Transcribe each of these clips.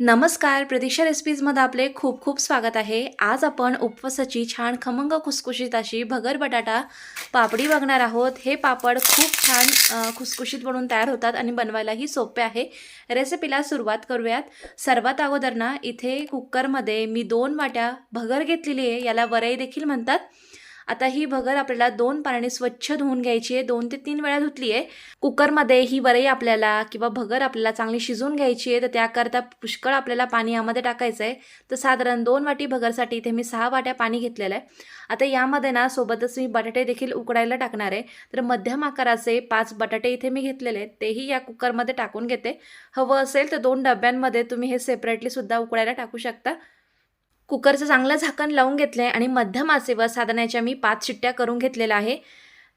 नमस्कार प्रतीक्षा रेसिपीजमध्ये आपले खूप खूप स्वागत आहे. आज आपण उपवासाची छान खमंग खुसखुशीत अशी भगर बटाटा पापडी बघणार आहोत. हे पापड खूप छान खुसखुशीत बनवून तयार होतात आणि बनवायलाही सोपे आहे. रेसिपीला सुरुवात करूयात. सर्वात अगोदर ना इथे कुकरमध्ये मी दोन वाट्या भगर घेतलेली आहे. याला वरई देखील म्हणतात. आता ही भगर आपल्याला दोन पाण्याने स्वच्छ धुवून घ्यायची आहे. दोन ते तीन वेळा धुतली आहे. कुकरमध्ये ही वरई आपल्याला किंवा भगर आपल्याला चांगली शिजवून घ्यायची आहे. तर त्याकरता पुष्कळ आपल्याला पाणी यामध्ये टाकायचं आहे. तर साधारण दोन वाटी भगरसाठी इथे मी सहा वाट्या पाणी घेतलेलं आहे. आता यामध्ये ना सोबतच मी बटाटे देखील उकडायला टाकणार आहे. तर मध्यम आकाराचे पाच बटाटे इथे मी घेतलेले आहेत. तेही या कुकरमध्ये टाकून घेते. हवं असेल तर दोन डब्यांमध्ये तुम्ही हे सेपरेटली सुद्धा उकडायला टाकू शकता. कुकरचं चांगलं झाकण लावून घेतलं आहे आणि मध्यम आचेवर साधण्याच्या मी पाच शिट्ट्या करून घेतलेल्या आहे.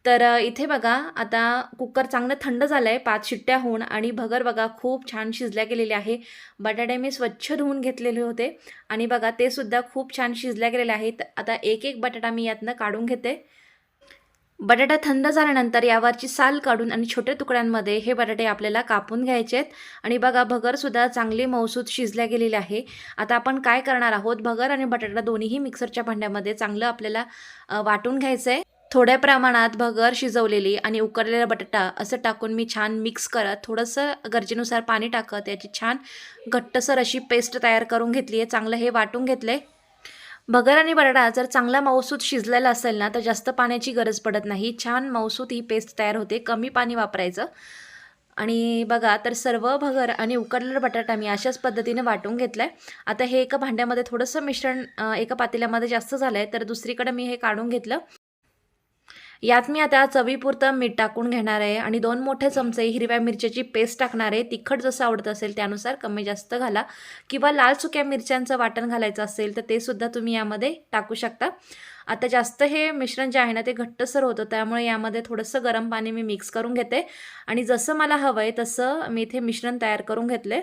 तर इथे बघा आता कुकर चांगलं थंड झालं आहे पाच शिट्ट्या होऊन आणि भगर बघा खूप छान शिजल्या गेलेल्या आहे. बटाटे मी स्वच्छ धुवून घेतलेले होते आणि बघा ते सुद्धा खूप छान शिजल्या गेलेले आहेत. आता एक एक बटाटा मी यातनं काढून घेते. बटाटा थंड झाल्यानंतर यावरची साल काढून आणि छोट्या तुकड्यांमध्ये हे बटाटे आपल्याला कापून घ्यायचे आहेत. आणि बघा भगरसुद्धा चांगली मौसूद शिजल्या गेलेली आहे. आता आपण काय करणार आहोत? भगर आणि बटाटा दोन्हीही मिक्सरच्या भांड्यामध्ये चांगलं आपल्याला वाटून घ्यायचं आहे थोड्या प्रमाणात भगर शिजवलेली आणि उकडलेला बटाटा असं टाकून मी छान मिक्स करत थोडंसं गरजेनुसार पाणी टाकत याची छान घट्टसर अशी पेस्ट तयार करून घेतली आहे चांगलं हे वाटून घेतलं आहे भगर आणि बटाटा जर चांगला मौसूद शिजलेला असेल ना तर जास्त पाण्याची गरज पडत नाही. छान मऊसूत ही पेस्ट तयार होते. कमी पाणी वापरायचं. आणि बघा तर सर्व भगर आणि उकडलेला बटाटा मी अशाच पद्धतीने वाटून घेतलं आहे आता हे एका भांड्यामध्ये थोडंसं मिश्रण एका पातेल्यामध्ये जास्त झालं आहे तर दुसरीकडे मी हे काढून घेतलं. यात मी आता चवीपुरतं मीठ टाकून घेणार आहे आणि दोन मोठे चमचे हिरव्या मिरच्याची पेस्ट टाकणार आहे. तिखट जसं आवडत असेल त्यानुसार कमी जास्त घाला. किंवा लाल सुक्या मिरच्यांचं वाटण घालायचं असेल तर ते सुद्धा तुम्ही यामध्ये टाकू शकता. आता जास्त हे मिश्रण जे आहे ना ते घट्टसर होतं त्यामुळे यामध्ये थोडंसं गरम पाणी मी मिक्स करून घेते. आणि जसं मला हवं आहे तसं मी इथे मिश्रण तयार करून घेतले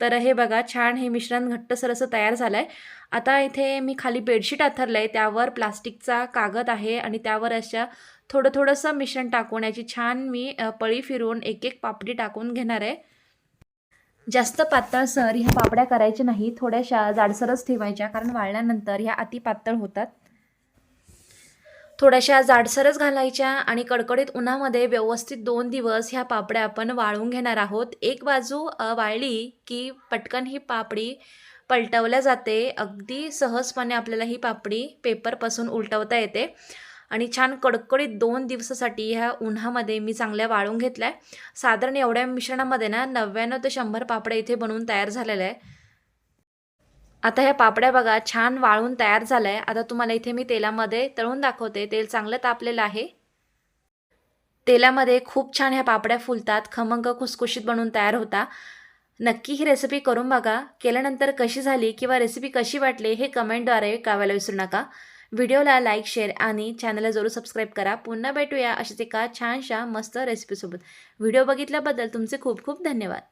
तर हे बघा छान हे मिश्रण घट्टसर असं तयार झालं आहे आता इथे मी खाली बेडशीट आथरलं आहे त्यावर प्लास्टिकचा कागद आहे आणि त्यावर अशा थोडं थोडंसं मिश्रण टाकून याची छान मी पळी फिरून एक एक पापडी टाकून घेणार आहे. जास्त पातळसर ह्या पापड्या करायच्या नाही थोड्याशा जाडसरच ठेवायच्या कारण वाळल्यानंतर ह्या अति पातळ होतात. थोड्याशा जाडसरच घालायच्या आणि कडकडीत उन्हामध्ये व्यवस्थित दोन दिवस ह्या पापड्या आपण वाळून घेणार आहोत. एक बाजू वाळली की पटकन ही पापडी पलटवल्या जाते. अगदी सहजपणे आपल्याला ही पापडी पेपरपासून उलटवता येते. आणि छान कडकडीत दोन दिवसासाठी ह्या उन्हामध्ये मी चांगल्या वाळून घेतल्या. आहे साधारण एवढ्या मिश्रणामध्ये ना नव्याण्णव ते शंभर पापड्या इथे बनवून तयार झालेल्या आहे आता ह्या पापड्या बघा छान वाळून तयार झाल्या. आहे आता तुम्हाला इथे मी तेलामध्ये तळून दाखवते. तेल चांगलं तापलेलं आहे. तेलामध्ये खूप छान ह्या पापड्या फुलतात. खमंग खुसखुशीत बनून तयार होता. नक्की ही रेसिपी करून बघा. केल्यानंतर कशी झाली किंवा रेसिपी कशी वाटली हे कमेंटद्वारे कळवायला विसरू नका. व्हिडिओला लाईक शेअर आणि चॅनलला जरूर सबस्क्राईब करा. पुन्हा भेटूया अशाच एका छानशा मस्त रेसिपीसोबत व्हिडिओ बघितल्याबद्दल तुमचे खूप खूप धन्यवाद.